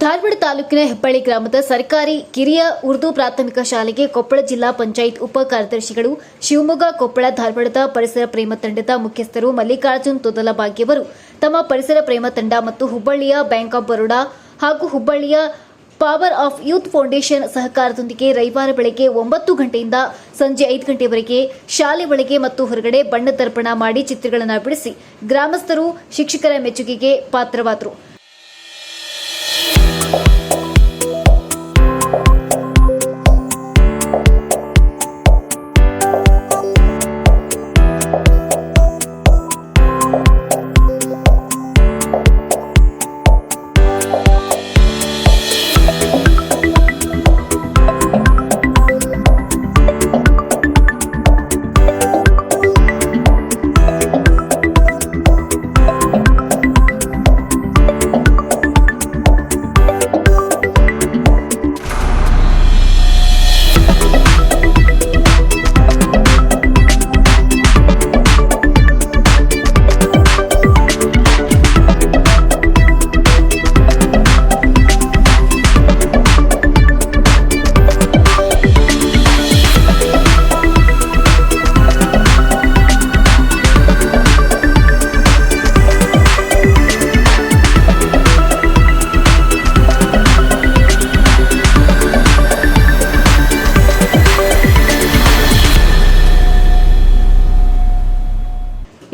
ಧಾರವಾಡ ತಾಲೂಕಿನ ಹೆಬ್ಬಳ್ಳಿ ಗ್ರಾಮದ ಸರ್ಕಾರಿ ಕಿರಿಯ ಉರ್ದು ಪ್ರಾಥಮಿಕ ಶಾಲೆಗೆ ಕೊಪ್ಪಳ ಜಿಲ್ಲಾ ಪಂಚಾಯತ್ ಉಪ ಕಾರ್ಯದರ್ಶಿಗಳು ಶಿವಮೊಗ್ಗ, ಕೊಪ್ಪಳ, ಧಾರವಾಡದ ಪರಿಸರ ಪ್ರೇಮ ತಂಡದ ಮುಖ್ಯಸ್ಥರು ಮಲ್ಲಿಕಾರ್ಜುನ್ ತೊದಲಬಾಗಿಯವರು ತಮ್ಮ ಪರಿಸರ ಪ್ರೇಮ ತಂಡ ಮತ್ತು ಹುಬ್ಬಳ್ಳಿಯ ಬ್ಯಾಂಕ್ ಆಫ್ ಬರೋಡಾ ಹಾಗೂ ಹುಬ್ಬಳ್ಳಿಯ ಪವರ್ ಆಫ್ ಯೂತ್ ಫೌಂಡೇಶನ್ ಸಹಕಾರದೊಂದಿಗೆ ರವಿವಾರ ಬೆಳಗ್ಗೆ ಒಂಬತ್ತು ಗಂಟೆಯಿಂದ ಸಂಜೆ ಐದು ಗಂಟೆವರೆಗೆ ಶಾಲೆ ಒಳಗೆ ಮತ್ತು ಹೊರಗಡೆ ಬಣ್ಣ ತರ್ಪಣ ಮಾಡಿ ಚಿತ್ರಗಳನ್ನು ಬಿಡಿಸಿ ಗ್ರಾಮಸ್ಥರು, ಶಿಕ್ಷಕರ ಮೆಚ್ಚುಗೆಗೆ ಪಾತ್ರವಾದರು.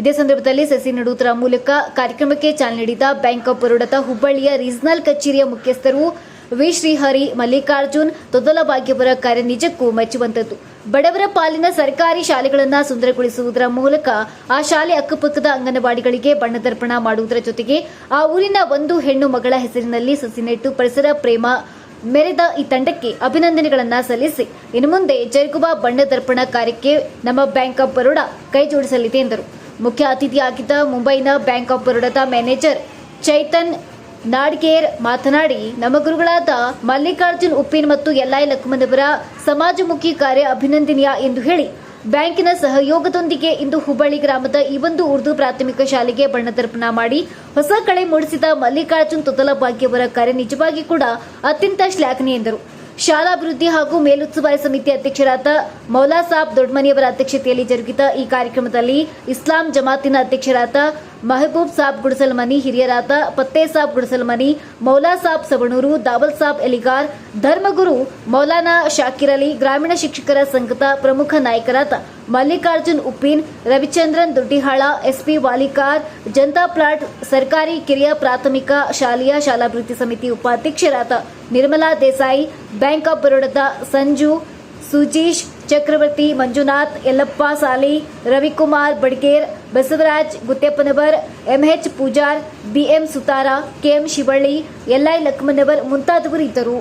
ಇದೇ ಸಂದರ್ಭದಲ್ಲಿ ಸಸಿ ನೆಡುವುದರ ಮೂಲಕ ಕಾರ್ಯಕ್ರಮಕ್ಕೆ ಚಾಲನೆ ನೀಡಿದ ಬ್ಯಾಂಕ್ ಆಫ್ ಬರೋಡದ ಹುಬ್ಬಳ್ಳಿಯ ರೀಜನಲ್ ಕಚೇರಿಯ ಮುಖ್ಯಸ್ಥರು ವಿ ಶ್ರೀಹರಿ ಮಲ್ಲಿಕಾರ್ಜುನ್ ತೊದಲಭಾಗ್ಯವರ ಕಾರ್ಯ ನಿಜಕ್ಕೂ ಮೆಚ್ಚುವಂತದ್ದು ಬಡವರ ಪಾಲಿನ ಸರ್ಕಾರಿ ಶಾಲೆಗಳನ್ನು ಸುಂದರಗೊಳಿಸುವುದರ ಮೂಲಕ ಆ ಶಾಲೆ ಅಕ್ಕಪಕ್ಕದ ಅಂಗನವಾಡಿಗಳಿಗೆ ಬಣ್ಣದರ್ಪಣ ಮಾಡುವುದರ ಜೊತೆಗೆ ಆ ಊರಿನ ಒಂದು ಹೆಣ್ಣು ಮಗಳ ಹೆಸರಿನಲ್ಲಿ ಸಸಿ ನೆಟ್ಟು ಪರಿಸರ ಪ್ರೇಮ ಮೆರೆದ ಈ ತಂಡಕ್ಕೆ ಅಭಿನಂದನೆಗಳನ್ನು ಸಲ್ಲಿಸಿ. ಇನ್ನು ಮುಂದೆ ಜರುಗುವ ಬಣ್ಣದರ್ಪಣ ಕಾರ್ಯಕ್ಕೆ ನಮ್ಮ ಬ್ಯಾಂಕ್ ಆಫ್ ಬರೋಡಾ ಕೈ ಜೋಡಿಸಲಿದೆ ಎಂದರು. ಮುಖ್ಯ ಅತಿಥಿಯಾಗಿದ್ದ ಮುಂಬೈನ ಬ್ಯಾಂಕ್ ಆಫ್ ಬರೋಡಾದ ಮ್ಯಾನೇಜರ್ ಚೈತನ್ ನಾಡ್ಗೇರ್ ಮಾತನಾಡಿ, ನಮ್ಮ ಗುರುಗಳಾದ ಮಲ್ಲಿಕಾರ್ಜುನ್ ಉಪ್ಪಿನ್ ಮತ್ತು ಎಲ್ಐ ಲಕ್ಮನವರ ಸಮಾಜಮುಖಿ ಕಾರ್ಯ ಅಭಿನಂದನೀಯ ಎಂದು ಹೇಳಿ, ಬ್ಯಾಂಕಿನ ಸಹಯೋಗದೊಂದಿಗೆ ಇಂದು ಹುಬ್ಬಳ್ಳಿ ಗ್ರಾಮದ ಈ ಒಂದು ಉರ್ದು ಪ್ರಾಥಮಿಕ ಶಾಲೆಗೆ ಬಣ್ಣದರ್ಪಣ ಮಾಡಿ, ಹೊಸ ಕಳೆ ಮೂಡಿಸಿದ ಮಲ್ಲಿಕಾರ್ಜುನ್ ತೊದಲಭಾಗ್ಯವರ ಕಾರ್ಯ ನಿಜವಾಗಿ ಕೂಡ ಅತ್ಯಂತ ಶ್ಲಾಘನೀಯ ಎಂದರು. ಶಾಲಾಭಿವೃದ್ಧಿ ಹಾಗೂ ಮೇಲುಸ್ತುವಾರಿ ಸಮಿತಿ ಅಧ್ಯಕ್ಷರಾದ ಮೌಲಾಸಾಬ್ ದೊಡ್ಮನಿಯವರ ಅಧ್ಯಕ್ಷತೆಯಲ್ಲಿ ಜರುಗಿದ ಈ ಕಾರ್ಯಕ್ರಮದಲ್ಲಿ ಇಸ್ಲಾಂ ಜಮಾತಿನ ಅಧ್ಯಕ್ಷರಾದ ಮಹಬೂಬ್ ಸಾಬ್ ಗುಡಸಲ್ಮನಿ, ಹಿರಿಯರಾದ ಪತ್ತೇಸಾಬ್ ಗುಡಸಲ್ಮನಿ, ಮೌಲಾ ಸಾಬ್ ಸವಣೂರು, ದಾವಲ್ ಸಾಬ್ ಎಲಿಗಾರ್, ಧರ್ಮಗುರು ಮೌಲಾನಾ ಶಾಕಿರ್ ಅಲಿ, ಗ್ರಾಮೀಣ ಶಿಕ್ಷಕರ ಸಂಘದ ಪ್ರಮುಖ ನಾಯಕರಾದ Mallikarjun Uppin, Ravichandran Doddihal, S P Valikar, Janata plot ಸರ್ಕಾರಿ ಕಿರಿಯ ಪ್ರಾಥಮಿಕ ಶಾಲೆಯ ಶಾಲಾಭಿವೃದ್ಧಿ ಸಮಿತಿ ಉಪಾಧ್ಯಕ್ಷರಾದ Nirmala Desai, bank of ಬರೋಡದ Sanju, Sujeesh Chakravarthi, Manjunath, Yallappa Sali, Ravikumar Badger, Basavaraj Guttepannavar, M H Pujar, B M Sutara, K M Shivalli L I Lakshmanavar ಮುಂತಾದವರು ಇದ್ದರು.